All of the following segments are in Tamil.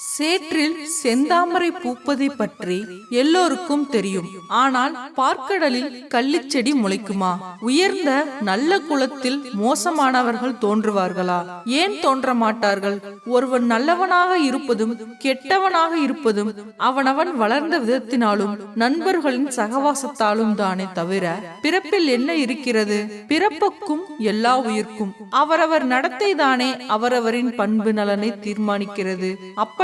சேற்றில் செந்தாமரை பூப்பதை பற்றி எல்லோருக்கும் தெரியும். ஆனால் பார்க்கடலில் கள்ளிச்செடி முளைக்குமா? உயர்ந்த நல்ல குலத்தில் மோசமானவர்கள் தோன்றுவார்களா? ஏன் தோன்ற மாட்டார்கள்? ஒருவன் நல்லவனாக இருப்பதும் கெட்டவனாக இருப்பதும் அவனவன் வளர்ந்த விதத்தினாலும் நண்பர்களின் சகவாசத்தாலும் தானே தவிர பிறப்பில் என்ன இருக்கிறது? பிறப்புக்கும் எல்லா உயிர்க்கும். அவரவர் நடத்தை தானே அவரவரின் பண்பு நலனை தீர்மானிக்கிறது.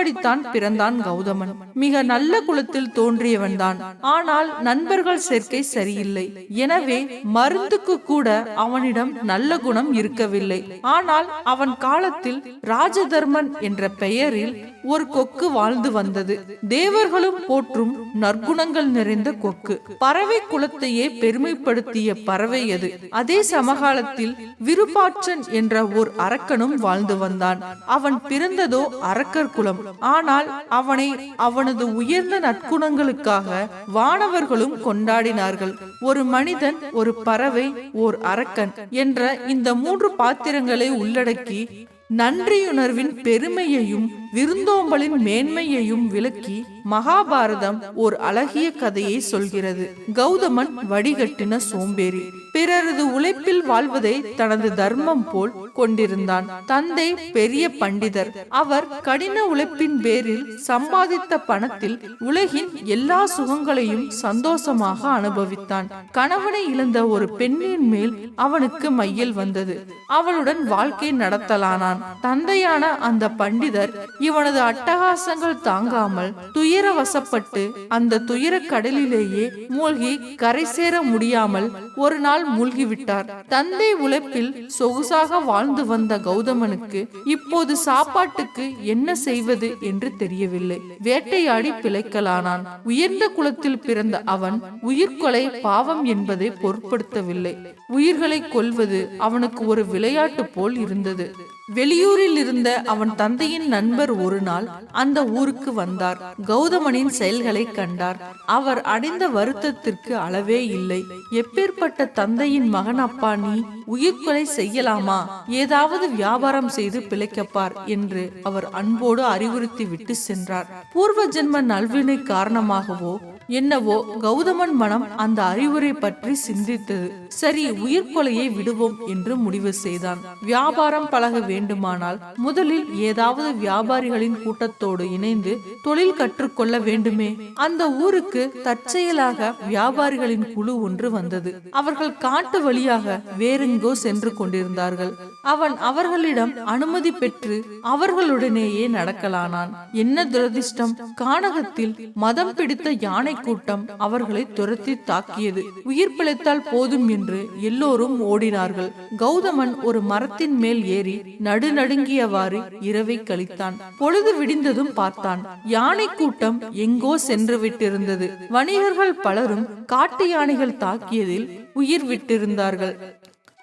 அப்படித்தான் பிறந்தான் கௌதமன். மிக நல்ல குலத்தில் தோன்றியவன்தான். ஆனால் நண்பர்கள் சேர்க்கை சரியில்லை. எனவே மருந்துக்கு கூட அவனிடம் நல்ல குணம் இருக்கவில்லை. ஆனால் அவன் காலத்தில் ராஜதர்மன் என்ற பெயரில் ஒரு கொக்கு வாழ்ந்து வந்தது. தேவர்களும் போற்றும் நற்குணங்கள் நிறைந்த கொக்கு. பறவை குலத்தையே பெருமைப்படுத்திய பறவை அது. அதே சமகாலத்தில் விருப்பாற்றன் என்ற ஓர் அரக்கனும் வாழ்ந்து வந்தான். அவன் பிறந்ததோ அரக்கர் குலம். ஆனால் அவனை அவனது உயர்ந்த நற்குணங்களுக்காக வானவர்களும் கொண்டாடினார்கள். ஒரு மனிதன் ஒரு பறவை ஓர் அரக்கன் என்ற இந்த மூன்று பாத்திரங்களை உள்ளடக்கி நன்றியுணர்வின் பெருமையையும் விருந்தோம்பலின் மேன்மையையும் விளக்கி மகாபாரதம் ஓர் அழகிய கதையை சொல்கிறது. கௌதமன் வடிகட்டின சோம்பேறி. பிறரது உழைப்பில் வாழ்வதை தனது தர்மம் போல் கொண்டிருந்தான். தந்தை பெரிய பண்டிதர். அவர் கடின உழைப்பின் பேரில் சம்பாதித்த பணத்தில் உலகின் எல்லா சுகங்களையும் சந்தோஷமாக அனுபவித்தான். கணவனை இழந்த ஒரு பெண்ணின் மேல் அவனுக்கு மையல் வந்தது. அவளுடன் வாழ்க்கை நடத்தலானான். தந்தையான அந்த பண்டிதர் இவனது அட்டகாசங்கள் தாங்காமல் துயர வசப்பட்டு அந்த துயர கடலிலேயே மூழ்கி கரை சேர முடியாமல் ஒரு நாள் மூழ்கிவிட்டார். தந்தை உழைப்பில் சொகுசாக வாழ்ந்து வந்த கௌதமனுக்கு இப்போது சாப்பாட்டுக்கு என்ன செய்வது என்று தெரியவில்லை. வேட்டையாடி பிழைக்கலானான். உயர்ந்த குலத்தில் பிறந்த அவன் உயிர்கொலை பாவம் என்பதை பொருட்படுத்தவில்லை. உயிர்களை கொல்வது அவனுக்கு ஒரு விளையாட்டு போல் இருந்தது. வெளியூரில் இருந்த அவன் தந்தையின் நண்பர் ஒரு நாள் அந்த ஊருக்கு வந்தார். கௌதமனின் செயல்களை கண்டார். அவர் அடைந்த வருத்தத்திற்கு அளவே இல்லை. எப்பேற்பட்ட தந்தையின் மகன் அப்பா நீ உயிர்கொலை செய்யலாமா? ஏதாவது வியாபாரம் செய்து பிழைக்கப்பார் என்று அவர் அன்போடு அறிவுறுத்தி விட்டு சென்றார். பூர்வ ஜென்ம நல்வினை காரணமாகவோ என்னவோ கௌதமன் மனம் அந்த அறிவுரை பற்றி சிந்தித்தது சரி உயிர்கொலையை விடுவோம் என்று முடிவு செய்தான். வியாபாரம் பழக வேண்டுமானால் முதலில் ஏதாவது வியாபாரிகளின் கூட்டத்தோடு இணைந்து தொழில் கற்றுக்கொள்ள வேண்டுமே. அந்த ஊருக்கு தற்செயலாக வியாபாரிகளின் குழு ஒன்று வந்தது. அவர்கள் காட்டு வழியாக வேறெங்கோ சென்று கொண்டிருந்தார்கள். அவன் அவர்களிடம் அனுமதி பெற்று அவர்களுடனேயே நடக்கலானான். என்ன துரதிர்ஷ்டம்? கானகத்தில் மதம் பிடித்த யானை கூட்டம் அவர்களை துரத்தி தாக்கியது. உயிர் பிழைத்தால் போதும் என்று எல்லோரும் ஓடினார்கள். கௌதமன் ஒரு மரத்தின் மேல் ஏறி நடுநடுங்கியவாறு இரவை கழித்தான். பொழுது விடிந்ததும் பார்த்தான். யானை கூட்டம் எங்கோ சென்று விட்டிருந்தது. வணிகர்கள் பலரும் காட்டு யானைகள் தாக்கியதில் உயிர் விட்டிருந்தார்கள்.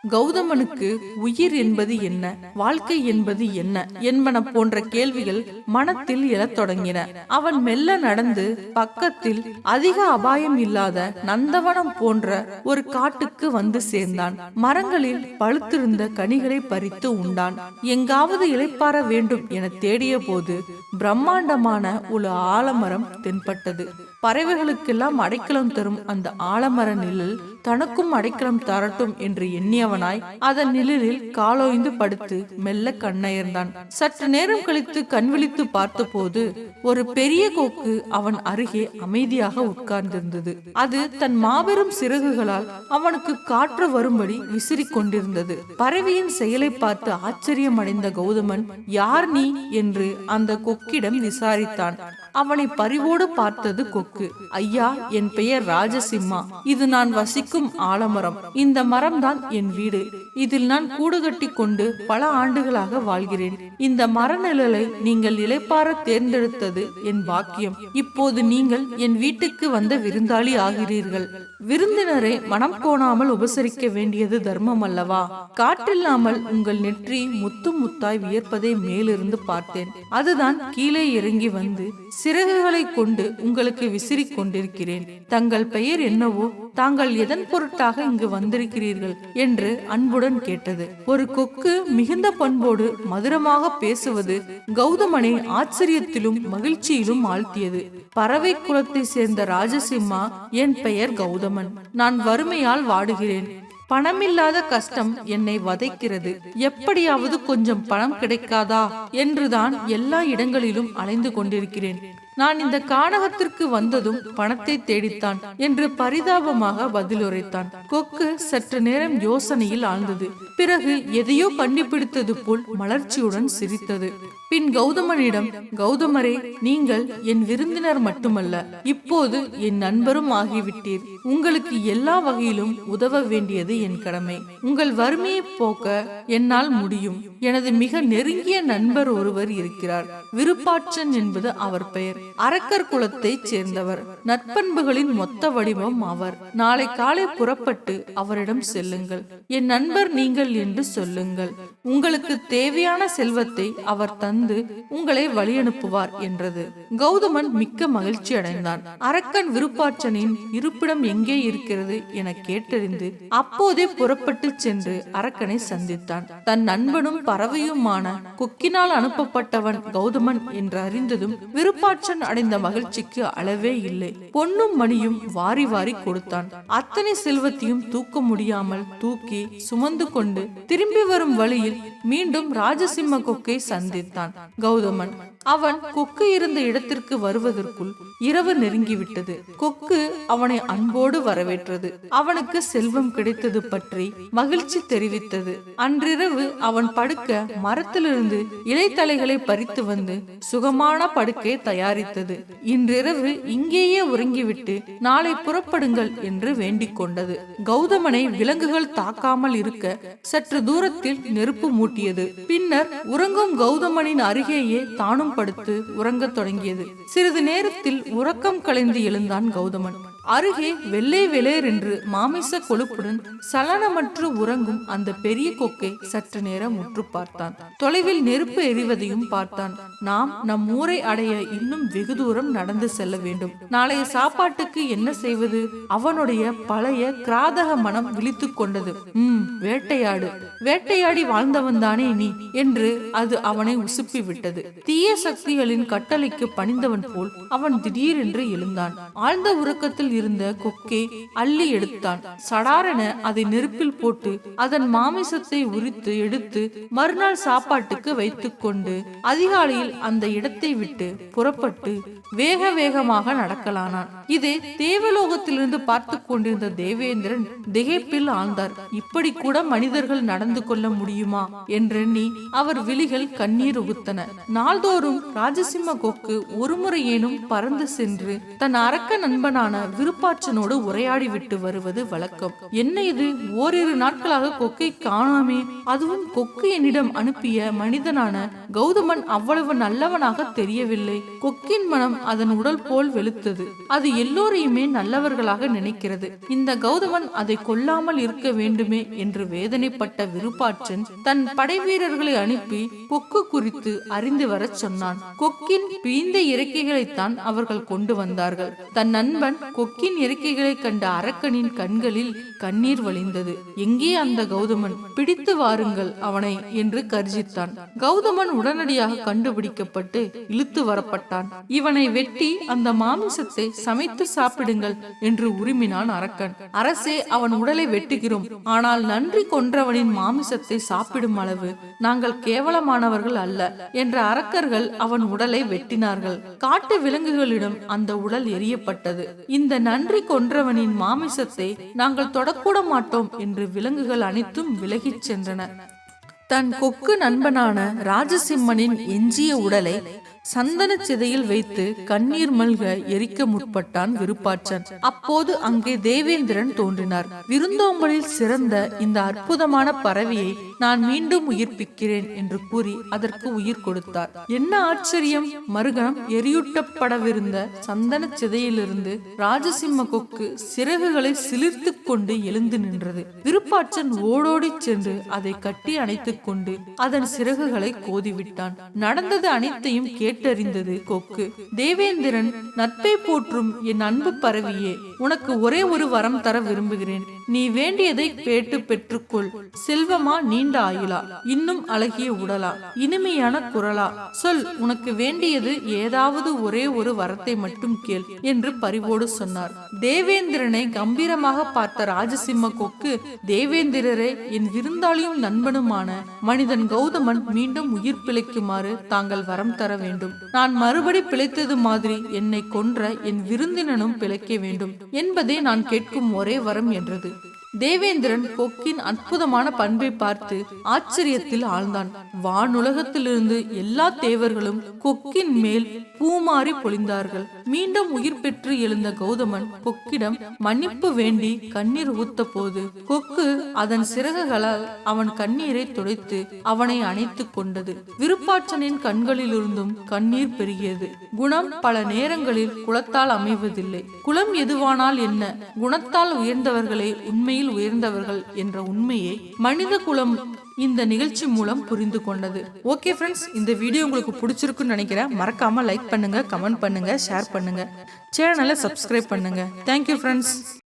கௌதமனுக்கு உயிர் என்பது என்ன? வாழ்க்கை என்பது என்ன? என்பன போன்ற கேள்விகள் மனத்தில் எழத் தொடங்கின. அவன் மெல்ல நடந்து பக்கத்தில் அதிக அபாயம் இல்லாத நந்தவனம் போன்ற ஒரு காட்டுக்கு வந்து சேர்ந்தான். மரங்களில் பழுத்திருந்த கனிகளை பறித்து உண்டான். எங்காவது இளைப்பாற வேண்டும் என தேடிய போது பிரம்மாண்டமான ஒரு ஆலமரம் தென்பட்டது. பறவைகளுக்கெல்லாம் அடைக்கலம் தரும் அந்த ஆலமர நிழல் தனக்கும் அடைக்கலம் தரட்டும் என்று எண்ணியவனாய் அதன் நிழலில் காலோய்ந்து படுத்து மெல்ல கண்ணயர்ந்தான். சற்று நேரம் கழித்து கண் விழித்து பார்த்தபோது ஒரு பெரிய கோக்கு அவன் அருகே அமைதியாக உட்கார்ந்திருந்தது. அது தன் மாபெரும் சிறகுகளால் அவனுக்கு காற்று வரும்படி விசிறி கொண்டிருந்தது. பறவையின் செயலை பார்த்து ஆச்சரியமடைந்த கௌதமன் யார் நீ? என்று அந்த கொக்கிடம் விசாரித்தான். அவனை பரிவோடு பார்த்தது கொக்கு. ஐயா என் பெயர் ராஜசிம்மா. இது நான் வசிக்கும் ஆலமரம். இந்த மரம்தான் என் வீடு. இதில் நான் கூடு கட்டி கொண்டு பல ஆண்டுகளாக வாழ்கிறேன். இந்த மரநிழலை நீங்கள் இளைப்பார தேர்ந்தெடுத்தது என் பாக்கியம். இப்போது நீங்கள் என் வீட்டுக்கு வந்த விருந்தாளி ஆகிறீர்கள். விருந்தினரை மனம் கோணாமல் உபசரிக்க வேண்டியது தர்மம் அல்லவா? காட்டில்லாமல் உங்கள் நெற்றி முத்து முத்தாய் வியர்ப்பதை மேலிருந்து பார்த்தேன். அதுதான் கீழே இறங்கி வந்து சிறகுகளை கொண்டு உங்களுக்கு விசிறிக் கொண்டிருக்கிறேன். தங்கள் பெயர் என்னவோ தாங்கள் எதன் பொருட்டாக இங்கு வந்திருக்கிறீர்கள் என்று அன்புடன் கேட்டது. ஒரு கொக்கு மிகுந்த பண்போடு மதுரமாக பேசுவது கௌதமனை ஆச்சரியத்திலும் மகிழ்ச்சியிலும் ஆழ்த்தியது. பறவை குலத்தை சேர்ந்த ராஜசிம்மா என் பெயர் கௌதமன். நான் வறுமையால் வாடுகிறேன். பணமில்லாத கஷ்டம் என்னை வதைக்கிறது. எப்படியாவது கொஞ்சம் பணம் கிடைக்காதா? என்றுதான் எல்லா இடங்களிலும் அலைந்து கொண்டிருக்கிறேன். நான் இந்த கானகத்திற்கு வந்ததும் பணத்தை தேடித்தான் என்று பரிதாபமாக பதிலுரைத்தான். கொக்கு சற்று நேரம் யோசனையில் ஆழ்ந்தது. பிறகு எதையோ கண்டுபிடித்தது போல் மலர்ச்சியுடன் சிரித்தது. பின் கௌதமனிடம் கௌதமரே நீங்கள் என் விருந்தினர் மட்டுமல்ல இப்போது என் நண்பரும் ஆகிவிட்டீர். உங்களுக்கு எல்லா வகையிலும் உதவ வேண்டியது என் கடமை. உங்கள் வறுமையை போக்க என்னால் முடியும். எனது மிக நெருங்கிய நண்பர் ஒருவர் இருக்கிறார். விருப்பாட்சன் என்பது அவர் பெயர். அரக்கர் குலத்தைச் சேர்ந்தவர். நற்பண்புகளின் மொத்த வடிவம் அவர். நாளை காலை புறப்பட்டு அவரிடம் செல்லுங்கள். என் நண்பர் நீங்கள் என்று சொல்லுங்கள். உங்களுக்கு தேவையான செல்வத்தை அவர் தந்து உங்களை வழி அனுப்புவார் என்றது. கௌதமன் மிக்க மகிழ்ச்சி அடைந்தான். அரக்கன் விருப்பாட்சனின் இருப்பிடம் எங்கே இருக்கிறது என கேட்டறிந்து அப்போதே புறப்பட்டு சென்று அரக்கனை சந்தித்தான். தன் நண்பனும் பறவையுமான கொக்கினால் அனுப்பப்பட்டவன் கௌதமன் என்று அறிந்ததும் விருப்பாட்சன் அடைந்த மகிழ்ச்சிக்கு அளவே இல்லை. பொன்னும் மணியும் வாரி வாரி கொடுத்தான். அத்தனை செல்வத்தையும் தூக்க முடியாமல் தூக்கி சுமந்து கொண்டு திரும்பி வரும் வழியில் மீண்டும் ராஜசிம்ம கொக்கை சந்தித்தான். கௌதமன் அவன் கொக்கு இருந்த இடத்திற்கு வருவதற்குள் இரவு நெருங்கிவிட்டது. கொக்கு அவனை அன்போடு வரவேற்றது. அவனுக்கு செல்வம் கிடைத்தது பற்றி மகிழ்ச்சி தெரிவித்தது. அன்றிரவு அவன் படுக்க மரத்திலிருந்து இலைத்தலைகளை பறித்து வந்து சுகமான படுக்கை தயாரித்தது. இன்றிரவு இங்கேயே உறங்கிவிட்டு நாளை புறப்படுங்கள் என்று வேண்டிக் கொண்டது. கௌதமனை விலங்குகள் தாக்காமல் இருக்க சற்று தூரத்தில் நெருப்பு மூட்டியது. பின்னர் உறங்கும் கௌதமனின் அருகேயே தானும் படுத்து உறங்கத் தொடங்கியது. சிறிது நேரத்தில் உறக்கம் கலைந்து எழுந்தான் கௌதமன். அருகே வெள்ளை வெளேர் என்று மாமிச கொழுப்புடன் சலனமற்று உறங்கும் அந்த பெரிய கொக்கை சற்று நேரம் உற்று பார்த்தான். தொலைவில் நெருப்பு எரிவதையும் பார்த்தான். நாம் நம் ஊரை அடைய இன்னும் வெகு தூரம் நடந்து செல்ல வேண்டும். நாளைய சாப்பாட்டுக்கு என்ன செய்வது? அவனுடைய பழைய கிராதக மனம் விழித்துக் கொண்டது. உம் வேட்டையாடு. வேட்டையாடி வாழ்ந்தவன் தானே நீ என்று அது அவனை உசுப்பி விட்டது. தீய சக்திகளின் கட்டளைக்கு பணிந்தவன் போல் அவன் திடீரென்று எழுந்தான். ஆழ்ந்த உறக்கத்தில் இருந்த கொக்கே அள்ளி எடுத்தான். சடாரென அதை நெருப்பில் போட்டு அதன் மாமிசத்தை உரித்து எடுத்து மறுநாள் சாப்பாட்டுக்கு வைத்துக் கொண்டு அதிகாலையில் அந்த இடத்தை விட்டு புறப்பட்டு வேக வேகமாக நடக்கலானான். இதை தேவலோகத்திலிருந்து பார்த்து கொண்டிருந்த தேவேந்திரன் திகைப்பில் ஆழ்ந்தார். இப்படி கூட மனிதர்கள் நடந்து கொள்ள முடியுமா? என்றெண்ணி அவர் விழிகள் கண்ணீர் உகுத்தன. நாள்தோறும் ராஜசிம்ம கொக்கு ஒருமுறையேனும் பறந்து சென்று தன் அரக்க நண்பனான விருப்பாட்சனோடு உரையாடி விட்டு வருவது வழக்கம். என்ன இது? ஓரிரு நாட்களாக கொக்கை காணாமே. அதுவும் கொக்கு என்னிடம் அனுப்பிய மனிதனான கௌதமன் அவ்வளவு நல்லவனாக தெரியவில்லை. கொக்கின் மனம் அதன் உடல் போல் வெளுத்தது. அது எல்லோரையுமே நல்லவர்களாக நினைக்கிறது. இந்த கௌதமன் அதை கொல்லாமல் இருக்க வேண்டுமே என்று வேதனைப்பட்ட விருப்பாற்றன் தன் படை வீரர்களை அனுப்பி கொக்கு குறித்து அறிந்து வரச் சொன்னான். கொக்கின் பீந்த இறக்கைகளைத்தான் அவர்கள் கொண்டு வந்தார்கள். தன் நண்பன் கொக்கின் இறக்கைகளை கண்ட அரக்கனின் கண்களில் கண்ணீர் வழிந்தது. எங்கே அந்த கௌதமன்? பிடித்து வாருங்கள் அவனை என்று கர்ஜித்தான். கௌதமன் உடனடியாக கண்டுபிடிக்கப்பட்டு இழுத்து வரப்பட்டான். இவனை வெட்டி அந்த மாமிசத்தை சமைத்து சாப்பிடுங்கள் என்று உரிமினான் அரக்கன். அரசே அவன் உடலை வெட்டுகிறோம். ஆனால் நன்றி கொன்றவனின் மாமிசத்தை சாப்பிடும் அளவு நாங்கள் கேவலமானவர்கள் அல்ல என்ற அரக்கர்கள் அவன் உடலை வெட்டினார்கள். காட்டு விலங்குகளிடம் அந்த உடல் எரியப்பட்டது இந்த நன்றி கொன்றவனின் மாமிசத்தை நாங்கள் தொடக்கூட மாட்டோம் என்று விலங்குகள் அனைத்தும் விலகிச் சென்றன. தன் கொக்கு நண்பனான ராஜசிம்மனின் எஞ்சிய உடலை சந்தன சிதையில் வைத்து கண்ணீர் மல்க எரிக்க முற்பட்டான் விருப்பாச்சன் அப்போது அங்கே தேவேந்திரன் தோன்றினார். விருந்தோம்பலில் சிறந்த இந்த அற்புதமான பறவையை நான் மீண்டும் உயிர்ப்பிக்கிறேன் என்று கூறி அதற்கு உயிர் கொடுத்தார். என்ன ஆச்சரியம்! மறுகணம் எரியூட்டப்படவிருந்த சந்தன சிதையிலிருந்து ராஜசிம்ம கொக்கு சிறகுகளை சிலிர்த்து கொண்டு எழுந்து நின்றது. விருப்பாச்சன் ஓடோடி சென்று அதை கட்டி அணைத்துக் கொண்டு அதன் சிறகுகளை கோதிவிட்டான். நடந்தது அனைத்தையும் கே கேட்டறிந்தது கொக்கு. தேவேந்திரன் நட்பை போற்றும் என் அன்பு பரவியே உனக்கு ஒரே ஒரு வரம் தர விரும்புகிறேன். நீ வேண்டியதை கேட்டு பெற்றுக்கொள். செல்வமா நீண்ட ஆயுளா? இன்னும் அழகிய உடலா? இனிமையான குரலா? சொல் உனக்கு வேண்டியது ஏதாவது ஒரே ஒரு வரத்தை மட்டும் கேள் என்று பரிவோடு சொன்னார். தேவேந்திரனை கம்பீரமாக பார்த்த ராஜசிம்ம கொக்கு தேவேந்திரரே என் விருந்தாளியும் நண்பனுமான மனிதன் கௌதமன் மீண்டும் உயிர் பிழைக்குமாறு தாங்கள் வரம் தர வேண்டும். நான் மறுபடி பிழைத்தது மாதிரி என்னை கொன்ற என் விருந்தினனும் பிழைக்க வேண்டும் என்பதே நான் கேட்கும் ஒரே வரம் என்றது. தேவேந்திரன் கொக்கின் அற்புதமான பண்பை பார்த்து ஆச்சரியத்தில் ஆழ்ந்தான். வானுலகத்திலிருந்து எல்லா தேவர்களும் கொக்கின் மேல் பூமாறி பொழிந்தார்கள். மீண்டும் உயிர் பெற்று எழுந்த கௌதமன் கொக்கிடம் மன்னிப்பு வேண்டி கண்ணீர் ஊத்த போது கொக்கு அதன் சிறகுகளால் அவன் கண்ணீரை துடைத்து அவனை அணைத்துக் கொண்டது. விருப்பாற்றனின் கண்களிலிருந்தும் கண்ணீர் பெருகியது. குணம் பல நேரங்களில் குலத்தால் அமைவதில்லை. குலம் எதுவானால் என்ன? குணத்தால் உயர்ந்தவர்களே உண்மையில் உயர்ந்தவர்கள் என்ற உண்மையை மனித குலம் இந்த நிகழ்ச்சி மூலம் புரிந்து கொண்டது. ஓகே ஃப்ரெண்ட்ஸ் இந்த வீடியோ உங்களுக்கு பிடிச்சிருக்குன்னு நினைக்கிறேன். மறக்காம லைக் பண்ணுங்க கமெண்ட் பண்ணுங்க ஷேர் பண்ணுங்க. சேனலை சப்ஸ்கிரைப் பண்ணுங்க. Thank you friends